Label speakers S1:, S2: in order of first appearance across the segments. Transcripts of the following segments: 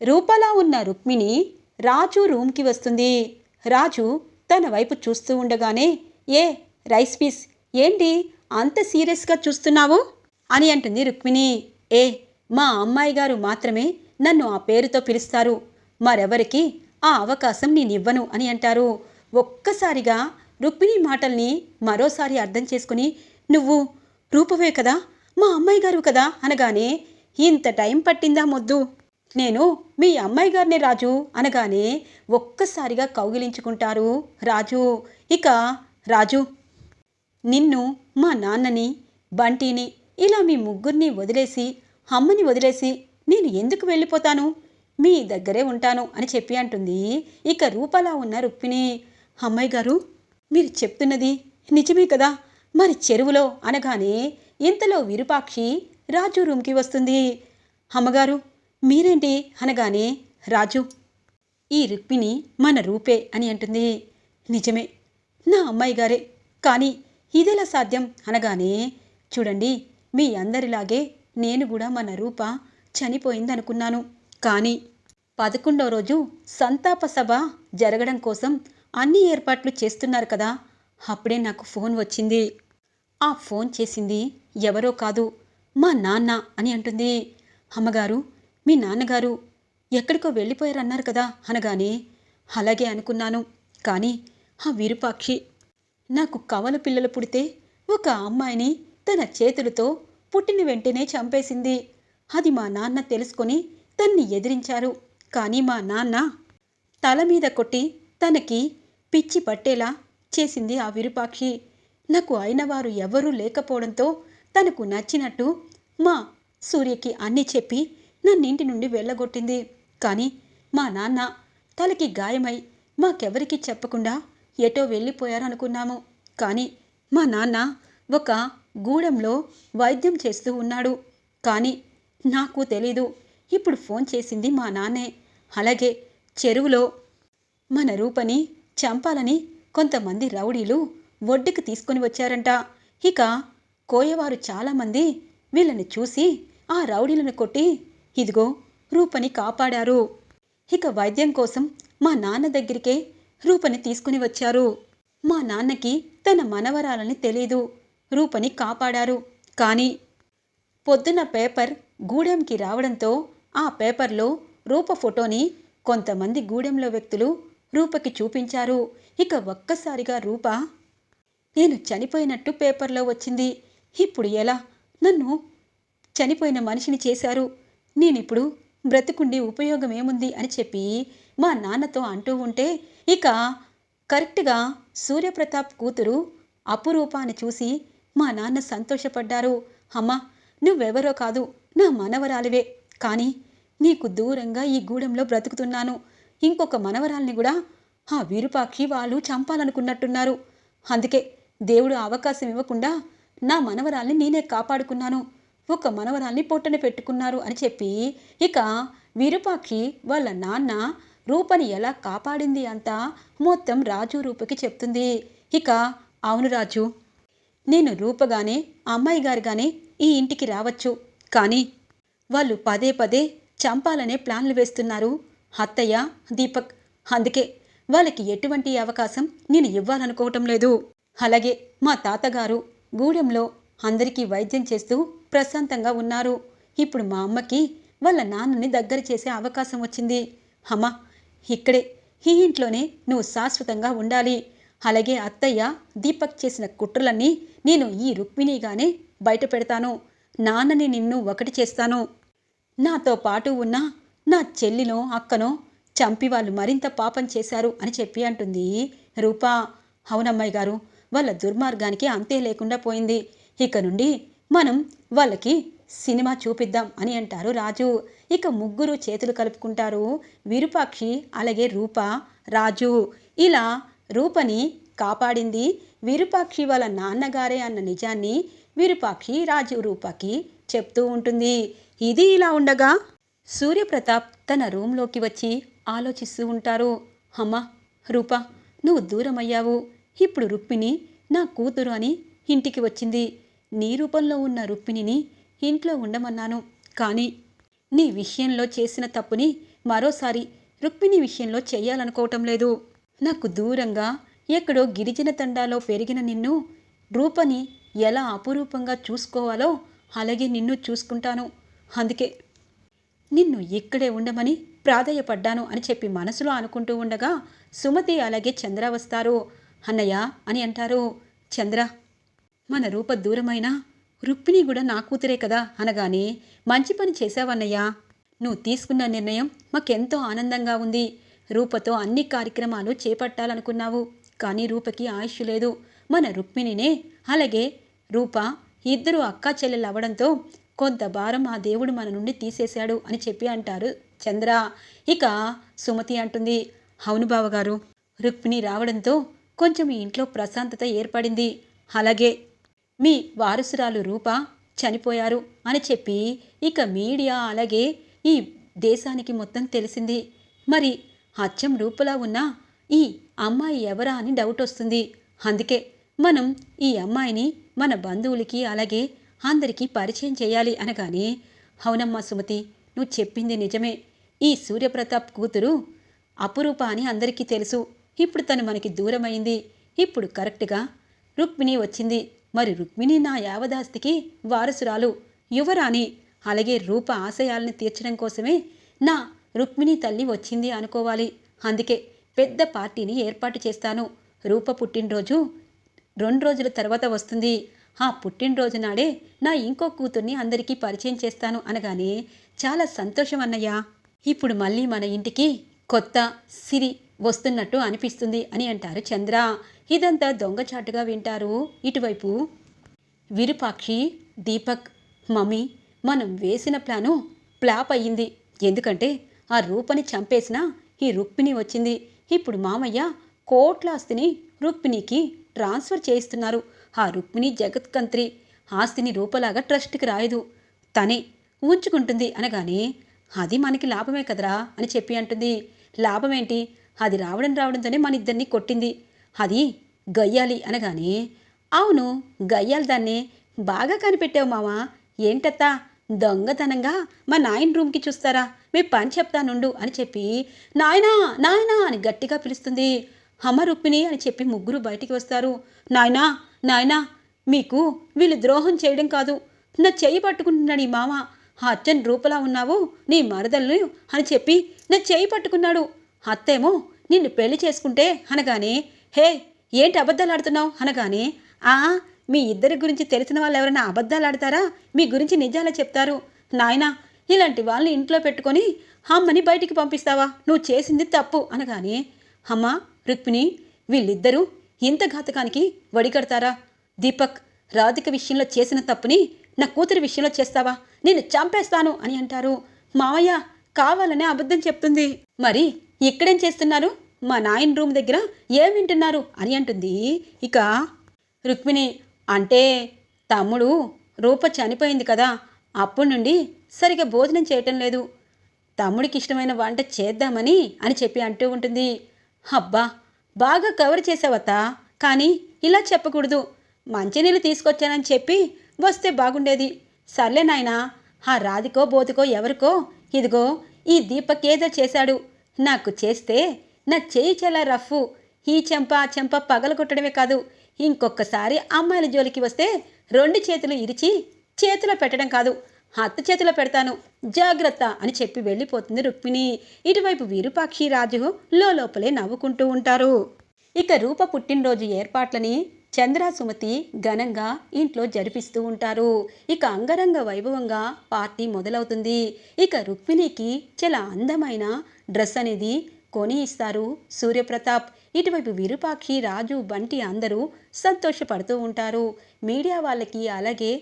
S1: రూపలా ఉన్న రుక్మిణి రాజు రూమ్కి వస్తుంది. రాజు తన వైపు చూస్తూ ఉండగానే ఏ రైస్ పీస్ ఏంటి అంత సీరియస్గా చూస్తున్నావు? అని అంటుంది రుక్మిణి. ఏ మా అమ్మాయి గారు మాత్రమే నన్ను ఆ పేరుతో పిలుస్తారు. మరెవరికి ఆ అవకాశం నేనివ్వను అని అంటారు. ఒక్కసారిగా రుక్మిణి మాటల్ని మరోసారి అర్థం చేసుకుని నువ్వు రూపవే కదా మా అమ్మాయి గారు కదా అనగానే ఇంత టైం పట్టిందా మొద్దు? నేను మీ అమ్మాయి గారిని రాజు అనగానే ఒక్కసారిగా కౌగిలించుకుంటారు రాజు. ఇక రాజు నిన్ను మా నాన్నని బంటిని ఇలా మీ ముగ్గురిని వదిలేసి అమ్మని వదిలేసి నేను ఎందుకు వెళ్ళిపోతాను? మీ దగ్గరే ఉంటాను అని చెప్పి అంటుంది. ఇక రూపలా ఉన్న రుక్మిణి అమ్మాయి గారు మీరు చెప్తున్నది నిజమే కదా? మరి చెరువులో అనగానే ఇంతలో విరూపాక్షి రాజు రూమ్కి వస్తుంది. అమ్మగారు మీరేంటి అనగానే రాజు ఈ రుక్మిణి మన రూపే అని అంటుంది. నిజమే నా అమ్మాయి గారే. కానీ ఇదెలా సాధ్యం అనగానే చూడండి మీ అందరిలాగే నేను కూడా మన రూప చనిపోయిందనుకున్నాను. కానీ పదకొండో రోజు సంతాప సభ జరగడం కోసం అన్ని ఏర్పాట్లు చేస్తున్నారు కదా అప్పుడే నాకు ఫోన్ వచ్చింది. ఆ ఫోన్ చేసింది ఎవరో కాదు మా నాన్న అని అంటుంది. అమ్మగారు మీ నాన్నగారు ఎక్కడికో వెళ్ళిపోయారన్నారు కదా అనగానే అలాగే అనుకున్నాను. కానీ ఆ విరూపాక్షి నాకు కవల పిల్లలు పుడితే ఒక అమ్మాయిని తన చేతులతో పుట్టిన వెంటనే చంపేసింది. అది మా నాన్న తెలుసుకొని తన్ని ఎదిరించారు. కానీ మా నాన్న తల మీద కొట్టి తనకి పిచ్చి పట్టేలా చేసింది ఆ విరూపాక్షి. నాకు అయినవారు ఎవరూ లేకపోవడంతో తనకు నచ్చినట్టు మా సూర్యకి అన్నీ చెప్పి నన్నింటి నుండి వెళ్ళగొట్టింది. కానీ మా నాన్న తలకి గాయమై మాకెవరికీ చెప్పకుండా ఎటో వెళ్ళిపోయారనుకున్నాము. కానీ మా నాన్న ఒక గూడెంలో వైద్యం చేస్తూ ఉన్నాడు. కానీ నాకు తెలీదు. ఇప్పుడు ఫోన్ చేసింది మా నాన్నే. అలాగే చెరువులో మన రూపని చంపాలని కొంతమంది రౌడీలు ఒడ్డుకు తీసుకొని వచ్చారంట. ఇక కోయవారు చాలామంది వీళ్ళని చూసి ఆ రౌడీలను కొట్టి ఇదిగో రూపని కాపాడారు. ఇక వైద్యం కోసం మా నాన్న దగ్గరికే రూపని తీసుకుని వచ్చారు. మా నాన్నకి తన మనవరాలని తెలీదు. రూపని కాపాడారు. కానీ పొద్దున పేపర్ గూడెంకి రావడంతో ఆ పేపర్లో రూప ఫోటోని కొంతమంది గూడెంలో వ్యక్తులు రూపకి చూపించారు. ఇక ఒక్కసారిగా రూప నేను చనిపోయినట్టు పేపర్లో వచ్చింది. ఇప్పుడు ఎలా? నన్ను చనిపోయిన మనిషిని చేశారు. నేనిప్పుడు బ్రతుకుండి ఉపయోగం ఏముంది అని చెప్పి మా నాన్నతో అంటూ ఉంటే ఇక కరెక్ట్గా సూర్యప్రతాప్ కూతురు అపురూపాన్ని చూసి మా నాన్న సంతోషపడ్డారు. అమ్మా నువ్వెవరో కాదు నా మనవరాలివే. కానీ నీకు దూరంగా ఈ గూడెంలో బ్రతుకుతున్నాను. ఇంకొక మనవరాల్ని కూడా ఆ విరూపాక్షి వాళ్ళు చంపాలనుకున్నట్టున్నారు. అందుకే దేవుడు అవకాశం ఇవ్వకుండా నా మనవరాల్ని నేనే కాపాడుకున్నాను. ఒక మనవరాల్ని పొట్టన పెట్టుకున్నారు అని చెప్పి ఇక విరూపాక్షి వాళ్ళ నాన్న రూపని ఎలా కాపాడింది అంతా మొత్తం రాజు రూపకి చెప్తుంది. ఇక అవును రాజు నేను రూపగానే అమ్మాయి గారుగానే ఈ ఇంటికి రావచ్చు. కానీ వాళ్ళు పదే పదే చంపాలనే ప్లాన్లు వేస్తున్నారు. అత్తయ్య దీపక్ అందుకే వాళ్ళకి ఎటువంటి అవకాశం నేను ఇవ్వాలనుకోవటం లేదు. అలాగే మా తాతగారు గూడెంలో అందరికీ వైద్యం చేస్తూ ప్రశాంతంగా ఉన్నారు. ఇప్పుడు మా అమ్మకి వాళ్ళ నాన్నని దగ్గర చేసే అవకాశం వచ్చింది. అమ్మా ఇక్కడే ఈ ఇంట్లోనే నువ్వు శాశ్వతంగా ఉండాలి. అలాగే అత్తయ్య దీపక్ చేసిన కుట్రలన్నీ నేను ఈ రుక్మిణిగానే బయట పెడతాను నాన్నని నిన్ను ఒకటి చేస్తాను. నాతో పాటు ఉన్న నా చెల్లినో అక్కనో చంపి వాళ్ళు మరింత పాపం చేశారు అని చెప్పి అంటుంది రూపా. అవునమ్మాయి గారు వాళ్ళ దుర్మార్గానికి అంతే లేకుండా పోయింది. ఇక నుండి మనం వాళ్ళకి సినిమా చూపిద్దాం అని అంటారు రాజు. ఇక ముగ్గురు చేతులు కలుపుకుంటారు. విరూపాక్షి అలాగే రూప రాజు. ఇలా రూపని కాపాడింది విరూపాక్షి వాళ్ళ నాన్నగారే అన్న నిజాన్ని విరూపాక్షి రాజు రూపకి చెప్తూ ఉంటుంది. ఇది ఇలా ఉండగా సూర్యప్రతాప్ తన రూంలోకి వచ్చి ఆలోచిస్తూ ఉంటారు. అమ్మ రూప నువ్వు దూరమయ్యావు. ఇప్పుడు రుక్మిణి నా కూతురు అని ఇంటికి వచ్చింది. నీ రూపంలో ఉన్న రుక్మిణిని ఇంట్లో ఉండమన్నాను. కానీ నీ విషయంలో చేసిన తప్పుని మరోసారి రుక్మిణి విషయంలో చేయాలనుకోవటం లేదు. నాకు దూరంగా ఎక్కడో గిరిజన తండాలో పెరిగిన నిన్ను రూపని ఎలా అపురూపంగా చూసుకోవాలో అలాగే నిన్ను చూసుకుంటాను. అందుకే నిన్ను ఇక్కడే ఉండమని ప్రాధేయపడ్డాను అని చెప్పి మనసులో అనుకుంటూ ఉండగా సుమతి అలాగే చంద్ర వస్తారు. అన్నయ్య అని అంటారు. చంద్ర మన రూప దూరమైనా రుక్మిణి కూడా నా కూతురే కదా అనగానే మంచి పని చేశావన్నయ్యా. నువ్వు తీసుకున్న నిర్ణయం మాకెంతో ఆనందంగా ఉంది. రూపతో అన్ని కార్యక్రమాలు చేపట్టాలనుకున్నావు. కానీ రూపకి ఆయుష్ లేదు. మన రుక్మిణినే అలాగే రూప ఇద్దరు అక్కా చెల్లెలు అవ్వడంతో కొంత భారం ఆ దేవుడు మన నుండి తీసేశాడు అని చెప్పి అంటారు చంద్ర. ఇక సుమతి అంటుంది అవును బావగారు రుక్మిణి రావడంతో కొంచెం ఇంట్లో ప్రశాంతత ఏర్పడింది. అలాగే మీ వారసురాలు రూప చనిపోయారు అని చెప్పి ఇక మీడియా అలాగే ఈ దేశానికి మొత్తం తెలిసింది. మరి అచ్చం రూపలా ఉన్న ఈ అమ్మాయి ఎవరా అని డౌట్ వస్తుంది. అందుకే మనం ఈ అమ్మాయిని మన బంధువులకి అలాగే అందరికీ పరిచయం చేయాలి అనగానే అవునమ్మా సుమతి నువ్వు చెప్పింది నిజమే. ఈ సూర్యప్రతాప్ కూతురు అపురూప అని అందరికీ తెలుసు. ఇప్పుడు తను మనకి దూరమైంది. ఇప్పుడు కరెక్ట్గా రుక్మిణి వచ్చింది. మరి రుక్మిణి నా యావదాస్తికి వారసురాలు. యువరాణి అలాగే రూప ఆశయాలను తీర్చడం కోసమే నా రుక్మిణి తల్లి వచ్చింది అనుకోవాలి. అందుకే పెద్ద పార్టీని ఏర్పాటు చేస్తాను. రూప పుట్టినరోజు రెండు రోజుల తర్వాత వస్తుంది. ఆ పుట్టినరోజు నాడే నా ఇంకో కూతుర్ని అందరికీ పరిచయం చేస్తాను అనగానే చాలా సంతోషం అన్నయ్య. ఇప్పుడు మళ్ళీ మన ఇంటికి కొత్త సిరి వస్తున్నట్టు అనిపిస్తుంది అని అంటారు చంద్ర. ఇదంతా దొంగచాటుగా వింటారు. ఇటువైపు విరూపాక్షి దీపక్ మమ్మీ మనం వేసిన ప్లాను ప్లాప్ అయ్యింది. ఎందుకంటే ఆ రూపని చంపేసిన ఈ రుక్మిణి వచ్చింది. ఇప్పుడు మామయ్య కోట్ల ఆస్తిని రుక్మిణికి ట్రాన్స్ఫర్ చేయిస్తున్నారు. ఆ రుక్మిణి జగత్కంత్రి ఆస్తిని రూపలాగా ట్రస్ట్కి రాయదు. తనే ఉంచుకుంటుంది అనగానే అది మనకి లాభమే కదరా అని చెప్పి అంటుంది. లాభమేంటి? అది రావడం రావడంతోనే మన ఇద్దరిని కొట్టింది. అది గయ్యాలి అనగానే అవును గయ్యాలి దాన్ని బాగా కనిపెట్టావు మావా. ఏంటత్తా దొంగతనంగా మా నాయన రూమ్కి చూస్తారా? మీ పని చెప్తానుండు అని చెప్పి నాయనా నాయనా అని గట్టిగా పిలుస్తుంది. అమ్మ రుక్మిణి అని చెప్పి ముగ్గురు బయటికి వస్తారు. నాయనా నాయనా మీకు వీళ్ళు ద్రోహం చేయడం కాదు. నా చెయ్యి పట్టుకుంటున్నాడు ఈ మామ. అచ్చన్ రూపలా ఉన్నావు నీ మరదల్ని అని చెప్పి నా చెయ్యి పట్టుకున్నాడు. అత్తేమో నిన్ను పెళ్ళి చేసుకుంటే అనగానే హే ఏంటి అబద్ధాలు ఆడుతున్నావు అనగానే ఆ మీ ఇద్దరి గురించి తెలిసిన వాళ్ళు ఎవరైనా అబద్ధాలు ఆడతారా మీ గురించి నిజాలే చెప్తారు. నాయనా ఇలాంటి వాళ్ళని ఇంట్లో పెట్టుకొని అమ్మని బయటికి పంపిస్తావా? నువ్వు చేసింది తప్పు అనగానే అమ్మ రుక్మిణి వీళ్ళిద్దరూ ఇంత ఘాతకానికి వడికడతారా దీపక్ రాధిక విషయంలో చేసిన తప్పుని నా కూతురి విషయంలో చేస్తావా? నేను చంపేస్తాను అని అంటారు. మావయ్య కావాలనే అబద్ధం చెప్తుంది. మరి ఇక్కడేం చేస్తున్నారు? మా నాయన రూమ్ దగ్గర ఏం వింటున్నారు? అని అంటుంది. ఇక రుక్మిణి అంటే తమ్ముడు రూప చనిపోయింది కదా అప్పటి నుండి సరిగా భోజనం చేయటం లేదు. తమ్ముడికి ఇష్టమైన వంట చేద్దామని అని చెప్పి అంటూ ఉంటుంది. అబ్బా బాగా కవర్ చేసావత కానీ ఇలా చెప్పకూడదు. మంచినీళ్ళు తీసుకొచ్చానని చెప్పి వస్తే బాగుండేది. సర్లే నాయనా ఆ రాధికో బోతుకో ఎవరికో ఇదిగో ఈ దీపక్ ఏదో చేశాడు. నాకు చేస్తే నా చేయి చాలా రఫ్. ఈ చెంప ఆ చెంప పగలగొట్టడమే కాదు. ఇంకొకసారి అమ్మాయిల జోలికి వస్తే రెండు చేతులు ఇరిచి చేతిలో పెట్టడం కాదు. హత్త చేతిలో పెడతాను. జాగ్రత్త అని చెప్పి వెళ్ళిపోతుంది రుక్మిణి. ఇటువైపు వీరుపాక్షి రాజు లోపలే నవ్వుకుంటూ ఉంటారు. ఇక రూప పుట్టినరోజు ఏర్పాట్లని చంద్ర సుమతి ఘనంగా ఇంట్లో జరిపిస్తూ ఉంటారు. ఇక అంగరంగ వైభవంగా పార్టీ మొదలవుతుంది. ఇక రుక్మిణికి చాలా అందమైన డ్రెస్ అనేది కొని ఇస్తారు సూర్యప్రతాప్ ఇటువైపు విరూపాక్షి రాజు బంటి అందరూ సంతోషపడుతూ ఉంటారు. మీడియా వాళ్ళకి అలాగే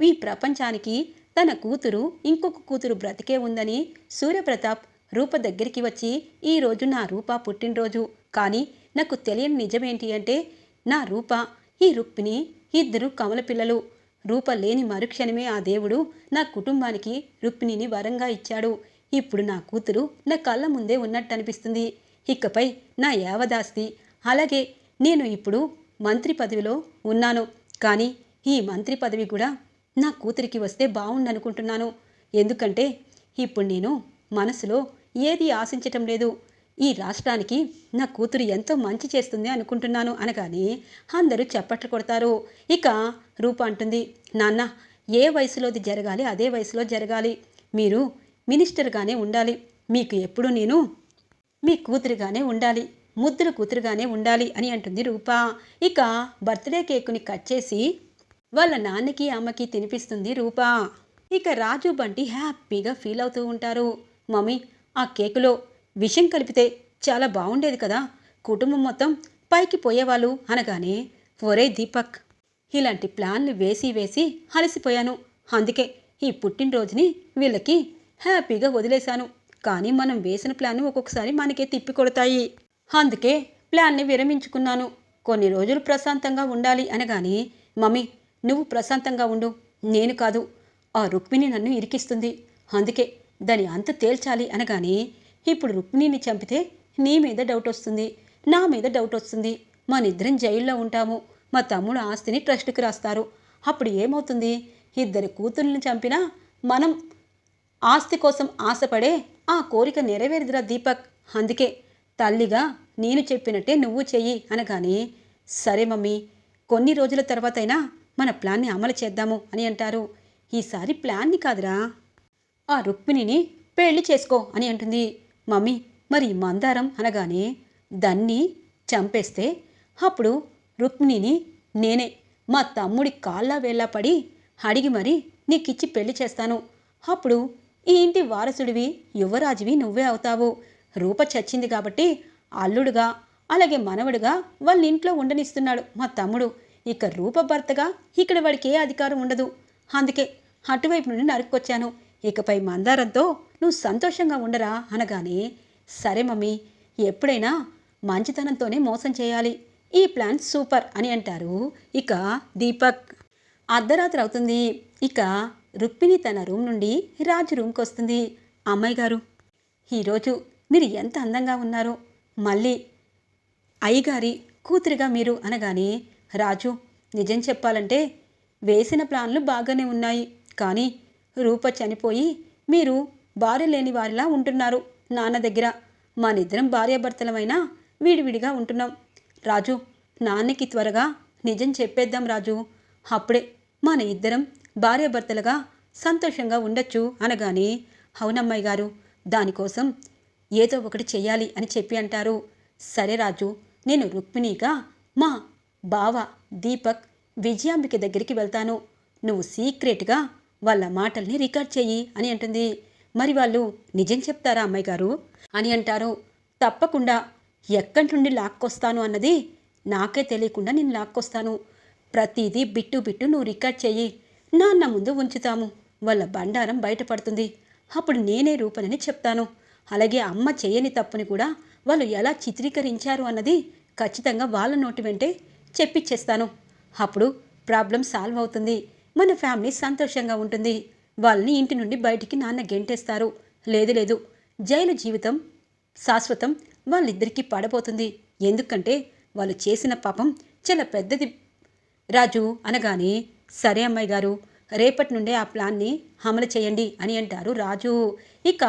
S1: ఈ ప్రపంచానికి తన కూతురు ఇంకొక కూతురు బ్రతికే ఉందని సూర్యప్రతాప్ రూప దగ్గరికి వచ్చి ఈరోజు నా రూప పుట్టినరోజు. కానీ నాకు తెలియని నిజమేంటి అంటే నా రూప ఈ రుక్మిణి ఇద్దరు కమల పిల్లలు. రూప లేని మరుక్షణమే ఆ దేవుడు నా కుటుంబానికి రుక్మిణిని వరంగా ఇచ్చాడు. ఇప్పుడు నా కూతురు నా కళ్ళ ముందే ఉన్నట్టు అనిపిస్తుంది ఇకపై నా యావదాస్తి. అలాగే నేను ఇప్పుడు మంత్రి పదవిలో ఉన్నాను. కానీ ఈ మంత్రి పదవి కూడా నా కూతురికి వస్తే బాగుండనుకుంటున్నాను ఎందుకంటే ఇప్పుడు నేను మనసులో ఏది ఆశించటం లేదు. ఈ రాష్ట్రానికి నా కూతురు ఎంతో మంచి చేస్తుంది అనుకుంటున్నాను అనగానే అందరూ చప్పట్లు కొడతారు. ఇక రూప అంటుంది నాన్న ఏ వయసులోది జరగాలి అదే వయసులో జరగాలి. మీరు మినిస్టర్గానే ఉండాలి. మీకు ఎప్పుడు నేను? మీ కూతురుగానే ఉండాలి. ముద్దుల కూతురుగానే ఉండాలి అని అంటుంది రూప. ఇక బర్త్డే కేకుని కట్ చేసి వాళ్ళ నాన్నకి అమ్మకి తినిపిస్తుంది రూప. ఇక రాజు బంటి హ్యాపీగా ఫీల్ అవుతూ ఉంటారు. మమ్మీ ఆ కేకులో విషం కలిపితే చాలా బాగుండేది కదా. కుటుంబం మొత్తం పైకి పోయేవాళ్ళు అనగానే ఒరే దీపక్ ఇలాంటి ప్లాన్లు వేసి వేసి అలసిపోయాను. అందుకే ఈ పుట్టినరోజుని వీళ్ళకి హ్యాపీగా వదిలేశాను. కానీ మనం వేసిన ప్లాన్ ఒక్కొక్కసారి మనకే తిప్పి కొడతాయి అందుకే ప్లాన్ని విరమించుకున్నాను. కొన్ని రోజులు ప్రశాంతంగా ఉండాలి అనగాని మమ్మీ నువ్వు ప్రశాంతంగా ఉండు. నేను కాదు. ఆ రుక్మిణి నన్ను ఇరికిస్తుంది. అందుకే దాని అంత తేల్చాలి అనగాని ఇప్పుడు రుక్మిణిని చంపితే నీ మీద డౌట్ వస్తుంది. నా మీద డౌట్ వస్తుంది. మనిద్దరం జైల్లో ఉంటాము. మా తమ్ముడు ఆస్తిని ట్రస్ట్కి రాస్తారు. అప్పుడు ఏమవుతుంది? ఇద్దరి కూతుర్ని చంపినా మనం ఆస్తి కోసం ఆశపడే ఆ కోరిక నెరవేరుదిరా దీపక్. అందుకే తల్లిగా నేను చెప్పినట్టే నువ్వు చెయ్యి అనగానే సరే మమ్మీ కొన్ని రోజుల తర్వాతైనా మన ప్లాన్ని అమలు చేద్దాము అని అంటారు. ఈసారి ప్లాన్ని కాదురా. ఆ రుక్మిణిని పెళ్ళి చేసుకో అని అంటుంది. మమ్మీ మరి మందారం అనగానే దాన్ని చంపేస్తే అప్పుడు రుక్మిణిని నేనే మా తమ్ముడి కాళ్ళ వేళ్ళ పడి అడిగి మరి నీకిచ్చి పెళ్ళి చేస్తాను. అప్పుడు ఈ ఇంటి వారసుడివి యువరాజువి నువ్వే అవుతావు. రూప చచ్చింది కాబట్టి అల్లుడుగా అలాగే మనవడుగా వాళ్ళ ఇంట్లో ఉండనిస్తున్నాడు మా తమ్ముడు. ఇక రూప భర్తగా ఇక్కడ వాడికి ఏ అధికారం ఉండదు. అందుకే అటువైపు నుండి నరుక్కొచ్చాను. ఇకపై మందారంతో నువ్వు సంతోషంగా ఉండరా అనగానే సరే మమ్మీ ఎప్పుడైనా మంచితనంతోనే మోసం చేయాలి. ఈ ప్లాన్ సూపర్ అని అంటారు ఇక దీపక్. అర్ధరాత్రి అవుతుంది. ఇక రుక్మిణి తన రూమ్ నుండి రాజు రూమ్కి వస్తుంది. అమ్మాయి గారు ఈరోజు మీరు ఎంత అందంగా ఉన్నారో. మళ్ళీ అయ్యగారి కూతురిగా మీరు అనగానే రాజు నిజం చెప్పాలంటే వేసిన ప్లాన్లు బాగానే ఉన్నాయి. కానీ రూప చనిపోయి మీరు భార్య లేని వారిలా ఉంటున్నారు. నాన్న దగ్గర మనిద్దరం భార్యాభర్తలమైనా విడివిడిగా ఉంటున్నాం. రాజు నాన్నకి త్వరగా నిజం చెప్పేద్దాం రాజు. అప్పుడే మన ఇద్దరం భార్యాభర్తలుగా సంతోషంగా ఉండొచ్చు అనగానే అవునమ్మాయి గారు దానికోసం ఏదో ఒకటి చేయాలి అని చెప్పి అంటారు. సరే రాజు నేను రుక్మిణిగా మా బావ దీపక్ విజయాంబిక దగ్గరికి వెళ్తాను. నువ్వు సీక్రెట్గా వాళ్ళ మాటల్ని రికార్డ్ చెయ్యి అని అంటుంది. మరి వాళ్ళు నిజం చెప్తారా అమ్మాయి గారు? అని అంటారు. తప్పకుండా. ఎక్కడి నుండి లాక్కొస్తాను అన్నది నాకే తెలియకుండా నేను లాక్కొస్తాను. ప్రతిదీ బిట్టు బిట్టు నువ్వు రికార్డ్ చెయ్యి. నాన్న ముందు ఉంచుతాము. వాళ్ళ బండారం బయటపడుతుంది. అప్పుడు నేనే రూపనని చెప్తాను. అలాగే అమ్మ చేయని తప్పుని కూడా వాళ్ళు ఎలా చిత్రీకరించారు అన్నది ఖచ్చితంగా వాళ్ళ నోటి వెంటే చెప్పిచ్చేస్తాను. అప్పుడు ప్రాబ్లం సాల్వ్ అవుతుంది. మన ఫ్యామిలీ సంతోషంగా ఉంటుంది. వాళ్ళని ఇంటి నుండి బయటికి నాన్న గెంటేస్తారు. లేదు లేదు. జైలు జీవితం శాశ్వతం వాళ్ళిద్దరికీ పడబోతుంది. ఎందుకంటే వాళ్ళు చేసిన పాపం చాలా పెద్దది. రాజు అనగానే సరే అమ్మాయి గారు రేపటి నుండే ఆ ప్లాన్ని అమలు చేయండి అని అంటారు రాజు. ఇక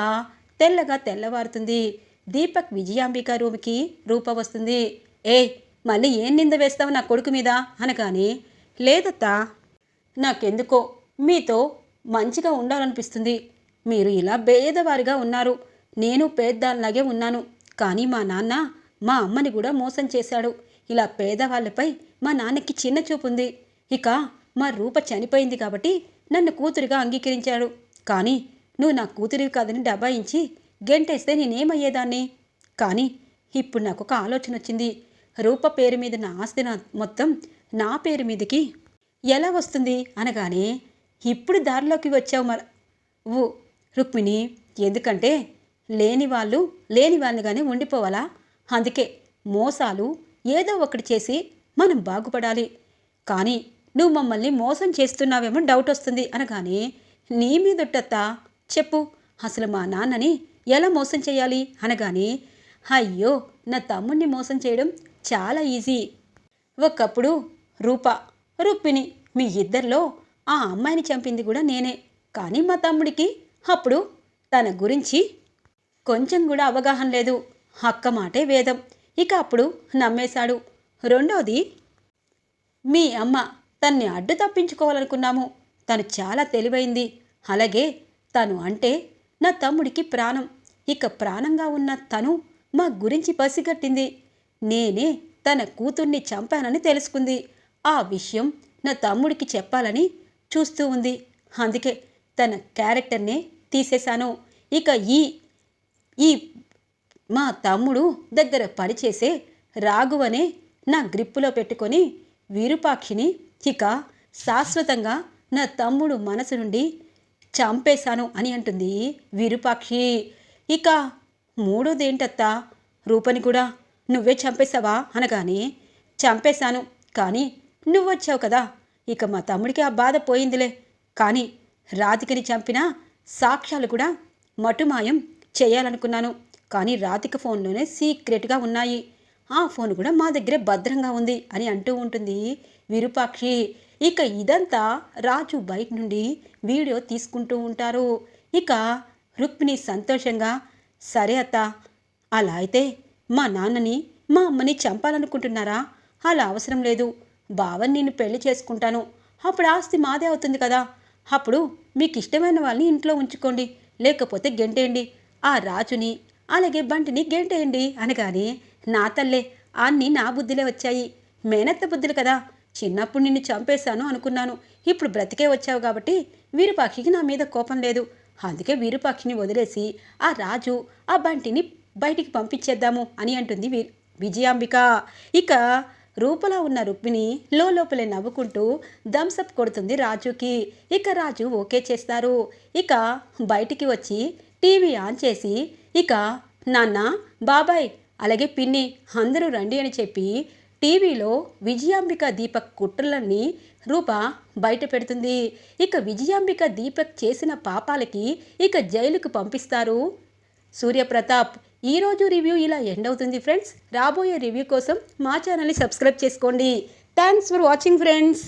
S1: తెల్లగా తెల్లవారుతుంది. దీపక్ విజయాంబిక రూమ్కి రూప వస్తుంది. ఏ మళ్ళీ ఏం నింద వేస్తావు నా కొడుకు మీద? అనగానే లేదత్తా నాకెందుకో మీతో మంచిగా ఉండాలనిపిస్తుంది. మీరు ఇలా భేదవారిగా ఉన్నారు. నేను పేదలాగే ఉన్నాను. కానీ మా నాన్న మా అమ్మని కూడా మోసం చేశాడు. ఇలా పేదవాళ్ళపై మా నాన్నకి చిన్న చూపు ఉంది ఇక మా రూప చనిపోయింది కాబట్టి నన్ను కూతురిగా అంగీకరించాడు. కానీ నువ్వు నా కూతురివి కాదని డబాయించి గెంటేస్తే నేనేమయ్యేదాన్ని? కానీ ఇప్పుడు నాకు ఒక ఆలోచన వచ్చింది. రూప పేరు మీద నా ఆస్తి నా మొత్తం నా పేరు మీదకి ఎలా వస్తుంది అనగానే ఇప్పుడు దారిలోకి వచ్చావు మర ఊ రుక్మిణి. ఎందుకంటే లేని వాళ్ళు లేని వాళ్ళుగానే ఉండిపోవాలా? అందుకే మోసాలు ఏదో ఒకటి చేసి మనం బాగుపడాలి. కానీ నువ్వు మమ్మల్ని మోసం చేస్తున్నావేమో డౌట్ వస్తుంది అనగానే నీ మీదొట్టత్తా? చెప్పు. అసలు మా నాన్నని ఎలా మోసం చేయాలి అనగానే అయ్యో నా తమ్ముణ్ణి మోసం చేయడం చాలా ఈజీ. ఒకప్పుడు రూప రుక్మిణి మీ ఇద్దరిలో ఆ అమ్మాయిని చంపింది కూడా నేనే. కానీ మా తమ్ముడికి అప్పుడు తన గురించి కొంచెం కూడా అవగాహన లేదు. అక్క మాటే వేదం. ఇక అప్పుడు నమ్మేశాడు. రెండోది మీ అమ్మ. తన్ని అడ్డు తప్పించుకోవాలనుకున్నాము. తను చాలా తెలివైంది. అలాగే తను అంటే నా తమ్ముడికి ప్రాణం. ఇక ప్రాణంగా ఉన్న తను మా గురించి పసిగట్టింది. నేనే తన కూతుర్ని చంపానని తెలుసుకుంది. ఆ విషయం నా తమ్ముడికి చెప్పాలని చూస్తూ ఉంది. అందుకే తన క్యారెక్టర్నే తీసేశాను. ఇక ఈ ఈ మా తమ్ముడు దగ్గర పనిచేసే రాఘువనే నా గ్రిప్పులో పెట్టుకొని విరూపాక్షిని ఇక శాశ్వతంగా నా తమ్ముడు మనసు నుండి చంపేశాను అని అంటుంది విరూపాక్షి. ఇక మూడోదేంటత్తా? రూపని కూడా నువ్వే చంపేశావా? అనగానే చంపేశాను కానీ నువ్వొచ్చావు కదా. ఇక మా తమ్ముడికి ఆ బాధ పోయిందిలే. కానీ రాధికని చంపిన సాక్ష్యాలు కూడా మటుమాయం చేయాలనుకున్నాను. కానీ రాధిక ఫోన్లోనే సీక్రెట్గా ఉన్నాయి. ఆ ఫోన్ కూడా మా దగ్గరే భద్రంగా ఉంది అని అంటూ ఉంటుంది విరూపాక్షి. ఇక ఇదంతా రాజు బయట నుండి వీడియో తీసుకుంటూ ఉంటారు. ఇక రుక్మిణి సంతోషంగా సరే అత్త అలా అయితే మా నాన్నని మా అమ్మని చంపాలనుకుంటున్నారా? అలా అవసరం లేదు. బావని నేను పెళ్ళి చేసుకుంటాను. అప్పుడు ఆస్తి మాదే అవుతుంది కదా. అప్పుడు మీకు ఇష్టమైన వాళ్ళని ఇంట్లో ఉంచుకోండి. లేకపోతే గెంటేయండి. ఆ రాజుని అలాగే బంటిని గెంటేయండి అనగానే నా తల్లే అన్నీ నా బుద్ధిలే వచ్చాయి. మేనత్త బుద్ధులు కదా. చిన్నప్పుడు నిన్ను చంపేశాను అనుకున్నాను. ఇప్పుడు బ్రతికే వచ్చావు కాబట్టి వీరుపాక్షికి నా మీద కోపం లేదు. అందుకే వీరుపాక్షిని వదిలేసి ఆ రాజు ఆ బంటిని బయటికి పంపించేద్దాము అని అంటుంది వి విజయాంబిక. ఇక రూపలా ఉన్న రుక్మిణి లోపలే నవ్వుకుంటూ థమ్సప్ కొడుతుంది రాజుకి. ఇక రాజు ఓకే చేస్తారు. ఇక బయటికి వచ్చి టీవీ ఆన్ చేసి ఇక నాన్న బాబాయ్ అలాగే పిన్ని అందరూ రండి అని చెప్పి టీవీలో విజయాంబిక దీపక్ కుట్రలన్నీ రూప బయట పెడుతుంది. ఇక విజయాంబిక దీపక్ చేసిన పాపాలకి ఇక జైలుకు పంపిస్తారు. సూర్యప్రతాప్ ఈరోజు రివ్యూ ఇలా ఎండ్ అవుతుంది ఫ్రెండ్స్. రాబోయే రివ్యూ కోసం మా ఛానల్ని సబ్స్క్రైబ్ చేసుకోండి. Thanks for watching friends.